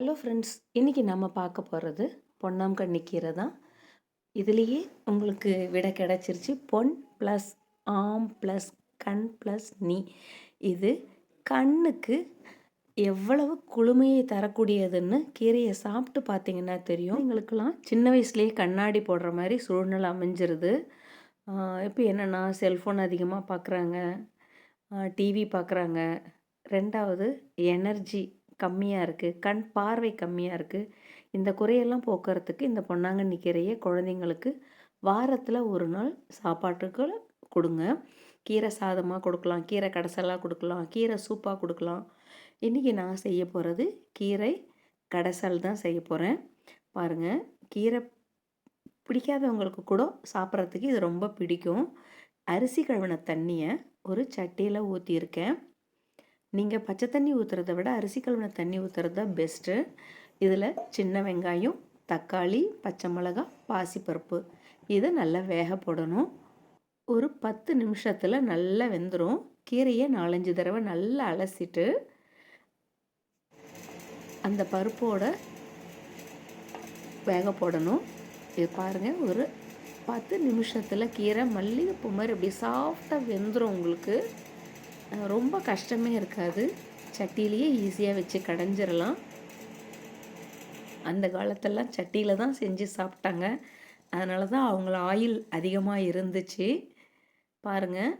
Hello friends இன்றைக்கி நம்ம பார்க்க போகிறது பொன்னாங்கண்ணி கீரை தான் இதுலேயே உங்களுக்கு விட கிடச்சிருச்சு. பொன் ப்ளஸ் ஆம் ப்ளஸ் கண் ப்ளஸ் நீ. இது கண்ணுக்கு எவ்வளவு குளுமையை தரக்கூடியதுன்னு கீரையை சாப்பிட்டு பார்த்தீங்கன்னா தெரியும். எங்களுக்கெல்லாம் சின்ன வயசுலேயே கண்ணாடி போடுற மாதிரி சூழ்நிலை அமைஞ்சிருது. இப்போ என்னென்னா செல்ஃபோன் அதிகமாக பார்க்குறாங்க. டிவி பார்க்குறாங்க. ரெண்டாவது எனர்ஜி கம்மியாக இருக்குது கண் பார்வை கம்மியாக இருக்குது இந்த குறையெல்லாம் போக்குறதுக்கு இந்த பொன்னாங்கண்ணி கீரையை குழந்தைங்களுக்கு வாரத்தில் ஒரு நாள் சாப்பாட்டுக்கு கொடுங்க. கீரை சாதமாக கொடுக்கலாம் கீரை கடைசலாக கொடுக்கலாம் கீரை சூப்பாக கொடுக்கலாம். இன்றைக்கி நான் செய்ய போகிறது கீரை கடைசல் தான் செய்ய போகிறேன் பாருங்கள் கீரை பிடிக்காதவங்களுக்கு கூட சாப்பிட்றதுக்கு இது ரொம்ப பிடிக்கும். அரிசி கழுவின தண்ணியை ஒரு சட்டியில் ஊற்றியிருக்கேன் நீங்கள் பச்சை தண்ணி ஊற்றுறத விட அரிசி கழுவின தண்ணி ஊற்றுறது தான் பெஸ்ட்டு இதில் சின்ன வெங்காயம் தக்காளி பச்சை மிளகா பாசிப்பருப்பு. இதை நல்லா வேக போடணும். ஒரு பத்து நிமிஷத்தில் நல்லா வெந்துடும் கீரையை நாலஞ்சு தடவை நல்லா அலசிட்டு அந்த பருப்போட வேக போடணும். இது பாருங்கள் ஒரு பத்து நிமிஷத்தில் கீரை மல்லிகைப்பூ மாதிரி அப்படி சாஃப்டாக வெந்துடும் உங்களுக்கு. ரொம்ப கஷ்டமே இருக்காது. சட்டியிலேயே ஈஸியாக வச்சு கடைஞ்சிடலாம் அந்த காலத்தெல்லாம் சட்டியில் தான் செஞ்சு சாப்பிட்டாங்க. அதனால தான் அவங்கள ஆயில் அதிகமாக இருந்துச்சு. பாருங்கள்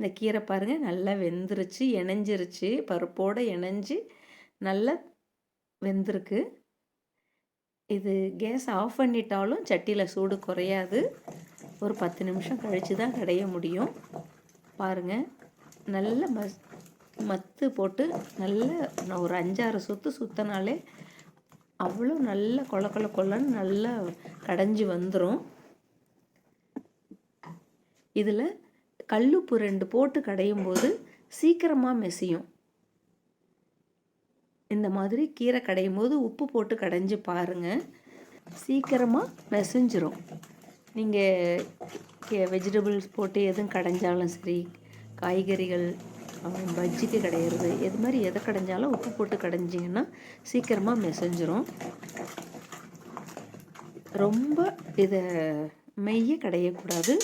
இந்த கீரை பாருங்கள் நல்லா வெந்துருச்சு இணைஞ்சிருச்சு. பருப்போடு இணைஞ்சு நல்லா வெந்திருக்கு. இது கேஸ் ஆஃப் பண்ணிட்டாலும் சட்டியில் சூடு குறையாது. ஒரு பத்து நிமிஷம் கழித்து தான் கடைய முடியும். பாருங்கள் நல்ல மஸ் மத்து போட்டு நல்ல நான் ஒரு அஞ்சாறு சுற்று சுற்றினாலே அவ்வளோ நல்ல கொல கொல கொலன்னு நல்லா கடைஞ்சி வந்துடும் இதில் கல்லுப்பு ரெண்டு போட்டு கடையும் போது சீக்கிரமாக மெசியும். இந்த மாதிரி கீரை கடையும் போது உப்பு போட்டு கடைஞ்சி பாருங்கள் சீக்கிரமாக மெசஞ்சிரும். நீங்கள் வெஜிடபிள்ஸ் போட்டு எதுவும் கடைஞ்சாலும் சரி காய்கறிகள் பஜ்ஜிக்கு கிடையிறது இது மாதிரி எதை கடைஞ்சாலும் உப்பு போட்டு கடைஞ்சிங்கன்னா சீக்கிரமாக மெசஞ்சிரும். ரொம்ப இதை மெய்ய கடையக்கூடாது.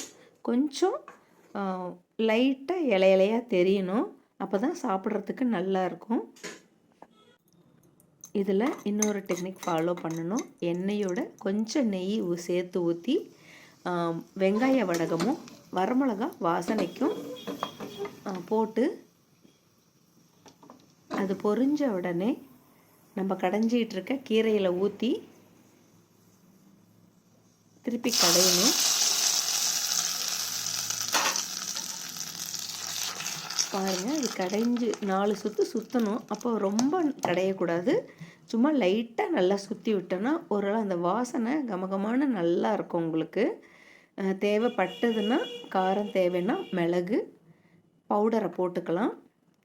கொஞ்சம் லைட்டாக இலையிலையாக தெரியணும். அப்போ தான் சாப்பிட்றதுக்கு நல்லா இருக்கும். இதில் இன்னொரு டெக்னிக் ஃபாலோ பண்ணணும். எண்ணெயோட கொஞ்சம் நெய் சேர்த்து ஊற்றி வெங்காய வடகமும் வரமிளகா வாசனைக்கும் போட்டு அது பொரிஞ்ச உடனே நம்ம கடைஞ்சிகிட்டு இருக்க கீரையில் ஊற்றி திருப்பி கடையணும். பாருங்கள் அது கடைஞ்சி நாலு சுற்று சுற்றணும் அப்போ ரொம்ப கடையக்கூடாது. சும்மா லைட்டாக நல்லா சுற்றி விட்டோன்னா ஓரளவு அந்த வாசனை கமகமான நல்லா இருக்கும் உங்களுக்கு. தேவைப்பட்டதுன்னா காரம் தேவைன்னா மிளகு பவுடரை போட்டுக்கலாம்.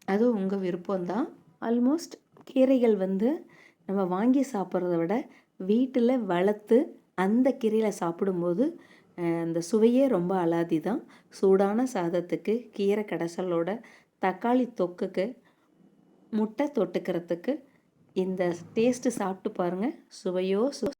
அது உங்கள் விருப்பம்தான். ஆல்மோஸ்ட் கீரைகள் வந்து நம்ம வாங்கி சாப்பிட்றத விட வீட்டில் வளர்த்து அந்த கீரையில் சாப்பிடும்போது அந்த சுவையே ரொம்ப அலாதி தான் சூடான சாதத்துக்கு கீரை கடைசலோட தக்காளி தொக்குக்கு முட்டை தொட்டுக்கிறதுக்கு இந்த டேஸ்ட்டு சாப்பிட்டு பாருங்கள் சுவையோ சு